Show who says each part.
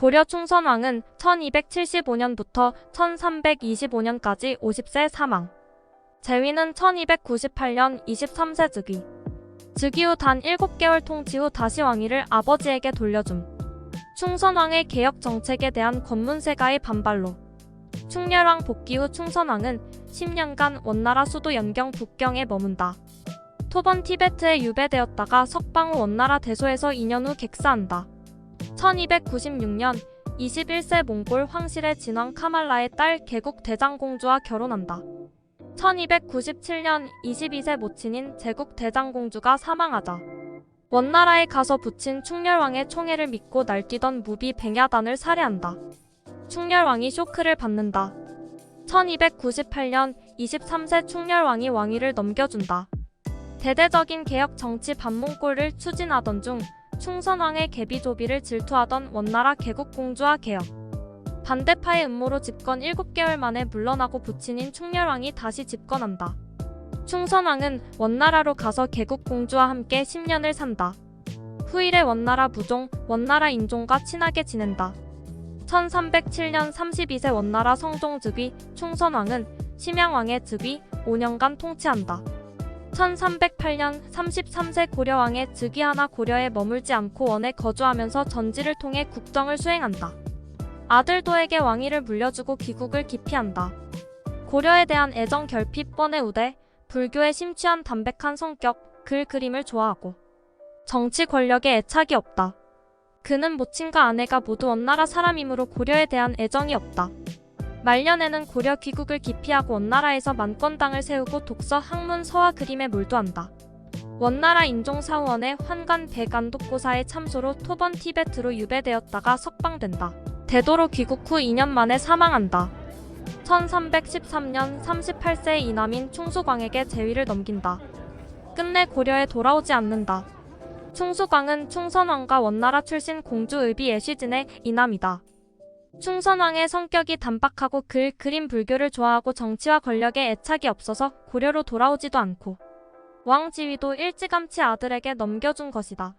Speaker 1: 고려 충선왕은 1275년부터 1325년까지 50세 사망. 재위는 1298년 23세 즉위. 즉위 후 단 7개월 통치 후 다시 왕위를 아버지에게 돌려줌. 충선왕의 개혁 정책에 대한 권문세가의 반발로 충렬왕 복귀 후 충선왕은 10년간 원나라 수도 연경 북경에 머문다. 토번 티베트에 유배되었다가 석방 후 원나라 대소에서 2년 후 객사한다. 1296년 21세 몽골 황실의 진왕 카말라의 딸 개국 대장공주와 결혼한다. 1297년 22세 모친인 제국 대장공주가 사망하자 원나라에 가서 붙인 충렬왕의 총애를 믿고 날뛰던 무비 백야단을 살해한다. 충렬왕이 쇼크를 받는다. 1298년 23세 충렬왕이 왕위를 넘겨준다. 대대적인 개혁 정치 반몽골을 추진하던 중 충선왕의 개비조비를 질투하던 원나라 개국공주와 개혁. 반대파의 음모로 집권 7개월 만에 물러나고 부친인 충렬왕이 다시 집권한다. 충선왕은 원나라로 가서 개국공주와 함께 10년을 산다. 후일의 원나라 부종, 원나라 인종과 친하게 지낸다. 1307년 32세 원나라 성종 즉위, 충선왕은 심양왕의 즉위 5년간 통치한다. 1308년 33세 고려왕의 즉위하나 고려에 머물지 않고 원에 거주하면서 전지를 통해 국정을 수행한다. 아들도에게 왕위를 물려주고 귀국을 기피한다. 고려에 대한 애정 결핍 뻔해 우대, 불교에 심취한 담백한 성격, 글 그림을 좋아하고 정치 권력에 애착이 없다. 그는 모친과 아내가 모두 원나라 사람이므로 고려에 대한 애정이 없다. 말년에는 고려 귀국을 기피하고 원나라에서 만권당을 세우고 독서, 학문, 서화 그림에 몰두한다. 원나라 인종사원의 환관 대간독고사의 참소로 토번 티베트로 유배되었다가 석방된다. 대도로 귀국 후 2년 만에 사망한다. 1313년 38세의 이남인 충수광에게 재위를 넘긴다. 끝내 고려에 돌아오지 않는다. 충수광은 충선왕과 원나라 출신 공주 의비 애시진의 이남이다. 충선왕의 성격이 단박하고 글, 그림 불교를 좋아하고 정치와 권력에 애착이 없어서 고려로 돌아오지도 않고 왕 지위도 일찌감치 아들에게 넘겨준 것이다.